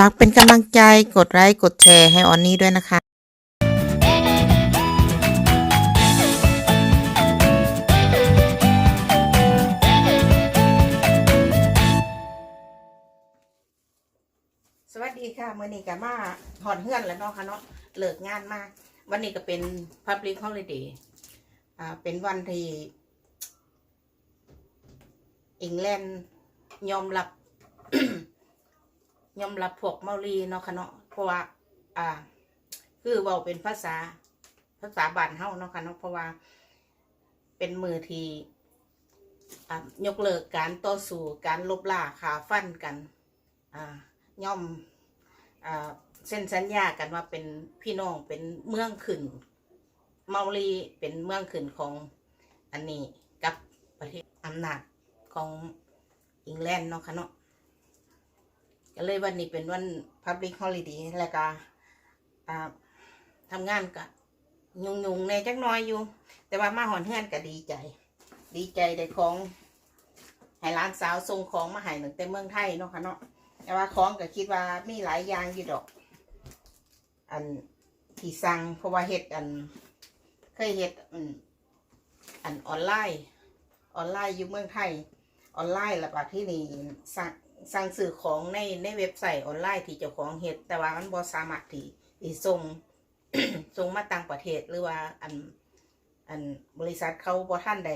ฝากเป็นกำลังใจกดไลค์กดแชร์ให้ออนนี่ด้วยนะคะสวัสดีค่ะมื่อนี้ก็มาหอนเฮือนแล้วเนาะค่ะเนาะเลิกงานมากวันนี้ก็เป็น Public Holiday อ่าเป็นวันที่อังแลนด์ยอมรับ ยอมรับพวกเมารีเนาะค่ะเนาะเพราะว่าอ่า คือเว่าเป็นภาษาภาษาบ้านเฮาเนาะค่ะเนาะเพราะว่า เป็นมือที่อ่ายกเลิกการต่อสู้การลบล่าขาฟันกันอ่าย่อมอ่าเส้นสัญญากันว่าเป็นพี่น้องเป็นเมืองขึ้น เมารีเป็นเมืองขึ้นของอันนี้กับประเทศอำนาจของอังแลนด์เนาะค่ะเนาะ ก็เลยวันนี้เป็นวัน Public Holiday แล้วก็ทำงานกับยุงๆในจักน้อยอยู่ แต่ว่ามาหอนเฮือนก็ดีใจ ดีใจได้ของให้ร้านสาวส่งของมาให้ตั้งแต่เมืองไทยเนาะค่ะเนาะแต่ว่าของก็คิดว่ามีหลายอย่างอยู่ดอก อันที่สั่งเพราะว่าเฮ็ดอัน เคยเฮ็ดอันอันออนไลน์ ออนไลน์อยู่เมืองไทย ออนไลน์แล้วก็ที่นี่สั่ง สั่งซื้อของในในเว็บไซต์ออนไลน์ที่เจ้าของเฮ็ดแต่ว่ามันบ่สามารถที่ที่ส่งส่งมาต่างประเทศหรือว่าอันอันบริษัทเขาบ่ท่านใด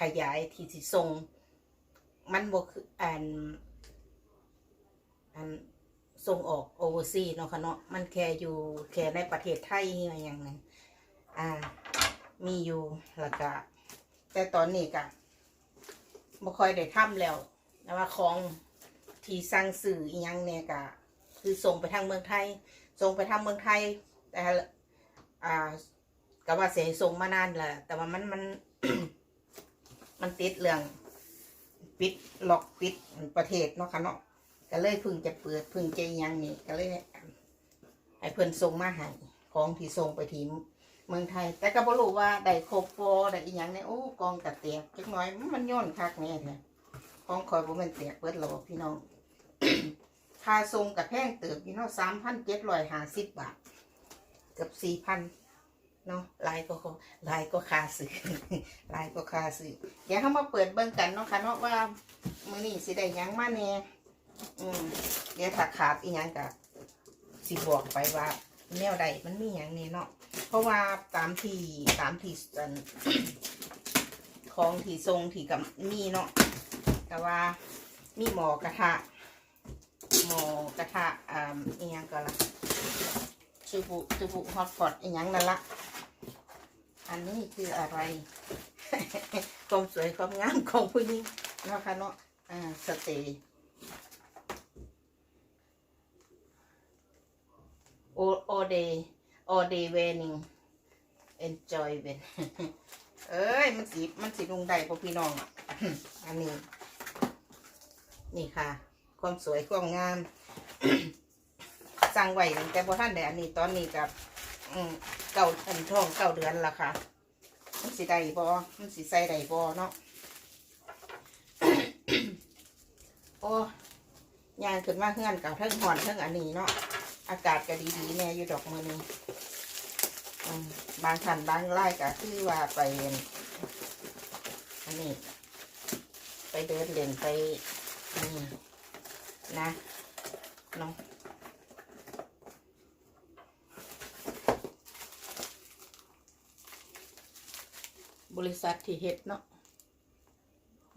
ขยายที่สิส่งมันบ่คืออันอันส่งออกโอเวอร์ซีเนาะค่ะเนาะมันแค่อยู่แค่ในประเทศไทยอะไรอย่างนั้นอ่า มีอยู่แล้วก็แต่ตอนนี้ก็บ่ค่อยได้ทำแล้ว แต่ว่าของที่สั่งซื้ออีหยังเนี่ยก็คือส่งไปทางเมืองไทย ส่งไปทางเมืองไทย แต่อ่าก็ว่าเสียส่งมานานแหละแต่ว่ามันมันมันติดเรื่องปิดล็อกปิดประเทศเนาะค่ะเนาะก็เลยพึ่งจะเปิดพึ่งจะยังนี่ก็เลยให้เพิ่อนส่งมาให้ของที่ส่งไปทีเมืองไทย แต่ก็บ่รู้ว่าได้ครบบ่ได้อีหยังเนี่ยโอ้กองกระเตียกจักน่อยมันย้อนคักแน่แท้ ของคอยบ่แม่นแตกเบิดหรอกพี่น้อง ค่าส่งกับแพงเติบพี่น้อง3,750บบาท เกือบ4,000เนาะลายก็ลายก็คาซื้อลายก็คาซื้อเดี๋ยวเฮามาเปิดเบิ่งกันเนาะค่ะเนาะว่ามือนี้สิได้ยังมาแน่อืมเดี๋ยวถ้าขาดอีหยังก็สิบอกไปว่าแนวใดมันมีอย่างนี้เนาะเพราะว่าตามที่ตามที่อันของที่ทรงที่กับมีเนาะ แต่ว่ามีหมอกระทะ หมอกระทะอ่าอีหยังก็ละชูบุชูบุฮอตพอตอีหยังนั่นละอันนี้คืออะไรความสวยความงามของผู้หญิงเนาะค่ะเนาะอ่าสเตย์ all all day all day wearing enjoy เวนเอ้ย มันสีมันสีลงได้พวกพี่น้องอะ อันนี้ นี่ค่ะ ความสวยความงาม สั่งไว้แต่พอท่านได้อันนี้ตอนนี้กับเก่าอันทองเก้าเดือนละค่ะ มันสีได้บอมันสีใส่ได้บอเนาะโอ้ยางขึ้นมาเฮือนกับเทิงหอนเทิงอันนี้เนาะอากาศก็ดีๆแน่อยู่ดอกมือนึงบางทันบางไร่ก็คือว่าไปอันนี้ ไปเดินเล่นไป นี่นะเนาะบริษัทที่เฮ็ดเนาะ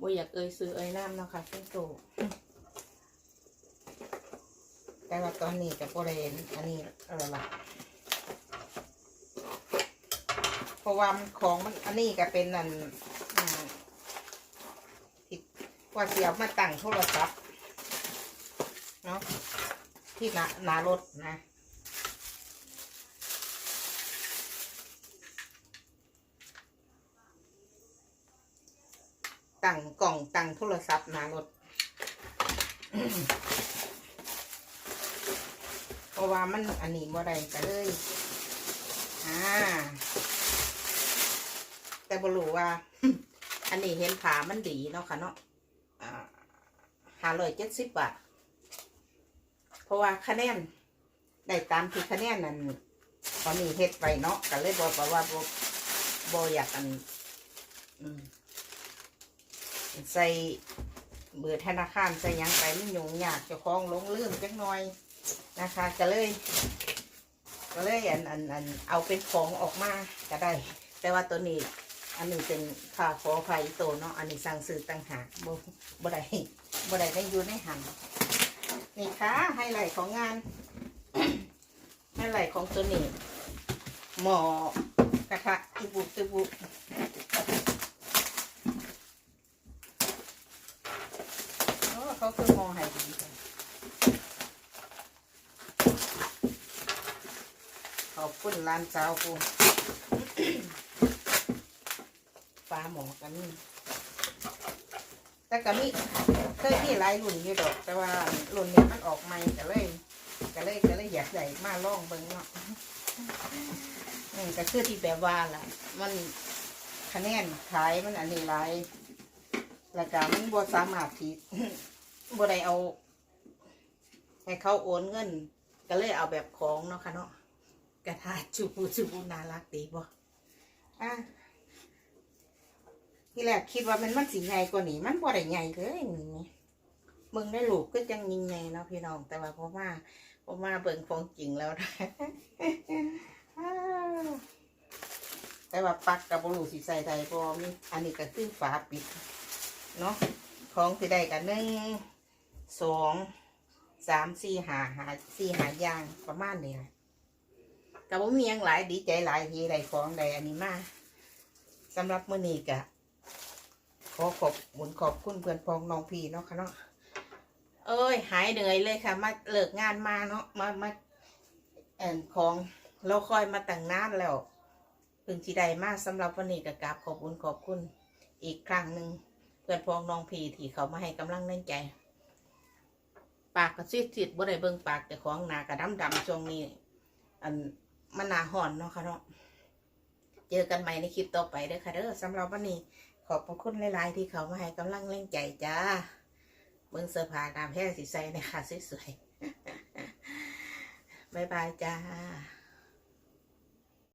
บ่อยากเอ่ยซื้อเอ่ยน้ำเนาะค่ะเส้นโตแต่ว่าตอนนี้จะโบเรนอันนี้อะไรล่ะเพราะว่ามันของมันอันนี้ก็เป็นนั่น ว่าเสียบมาตั้งโทรศัพท์เนาะที่หน้าหนารถนะตั้งกล่องตั้งโทรศัพท์หน้ารถเพราะว่ามันอันนี้บ่ได้ก็เลยอ่าแต่บ่รู้ว่า อันนี้เห็นผามันดีเนาะค่ะเนาะ ห้าร้อยเจ็ดสิบบาทพราะว่าคะแนนได้ตามที่คะแนนนั้นตอนนี้เฮ็ดไปเนาะก็เลยบอกว่าบบอยากอันใส่เบอร์ธนาคารใส่ยังไปมันยุ่งยากเจ้าของลงลืมจักหน่อยนะคะ ก็เลย ก็เลยอันอันอันเอาเป็นของออกมาก็ได้ แต่ว่าตัวนี้ อันนี้เป็นค่าขอไฟโตเนาะอันนี้สั่งซื้อต่างหากบ่บ่ได้ บ่ได้ได้อยู่ในหันนี่ค่ะไฮไลท์ของงานไฮไลท์ของตัวนี้หม้อกระทะตุบุตุบุโอ้เขาคือหม้อไฮดีจังขอบคุณร้านสาวกูฟ้าหมอกันนี่ แต่ก็มีเคยมีหลายรุ่นอยู่ดอก แต่ว่ารุ่นเนี้ยมันออกใหม่ก็เลยก็เลยก็เลยอยากได้มาลองเบิ่งเนาะอืมก็คือที่แบบว่าล่ะ มันคะแนนขายมันอันนี้หลายแล้วก็มันบ่สามารถที่บ่ได้เอาให้เขาโอนเงิน ก็เลยเอาแบบของเนาะค่ะเนาะกระทาจูบูจูบูน่ารักดีบ่อะ ที่แรกคิดว่ามันมันสีใหญ่กว่านี้มันบ่ได้ใหญ่เลยนี่มึงได้ลูกก็จังยิงใหญ่เนาะพี่น้อง แต่ว่าเพราะว่าเพราะว่าเบิ่งของจริงแล้วนะแต่ว่าปักกับบลูสีใส่ไทยพอมีอันนี้ก็คือฝาปิดเนาะของที่ได้กันหนึ่งสองสามสี่หาหาสี่หายางประมาณนี้แหละแต่ว่ามีหยังหลายดีใจหลายทีได้ของได้อันนี้มาสำหรับมื้อนี้กะ ขอขอบหมุนขอบคุณเพื่อนพ้องน้องพี่เนาะค่ะเนาะเอ้ย หายเหนื่อยเลยค่ะ มาเลิกงานมาเนาะมามาแอนของเราคอยมาแต่งนานแล้วพึงจีไดมากสำหรับวันนี้กับกราบขอบคุณขอบคุณ อีกครั้งหนึ่งเพื่อนพ้องน้องพี่ที่เขามาให้กำลังแรงใจปากกระซิดซิดบ่ได้เบิ่งปากแต่ของหนากระดำดำช่วงนี้ อันมันหนาห่อนเนาะค่ะเนาะเจอกันใหม่ในคลิปต่อไปเด้อค่ะเด้อสำหรับวันนี้ ขอบพระคุณหลาย ๆ ที่เขามาให้กำลังแรงใจจ้าเบิ้งเสื้อผ้าตามแพร่สีใสนะคะสวยๆ บ๊ายบายจ้า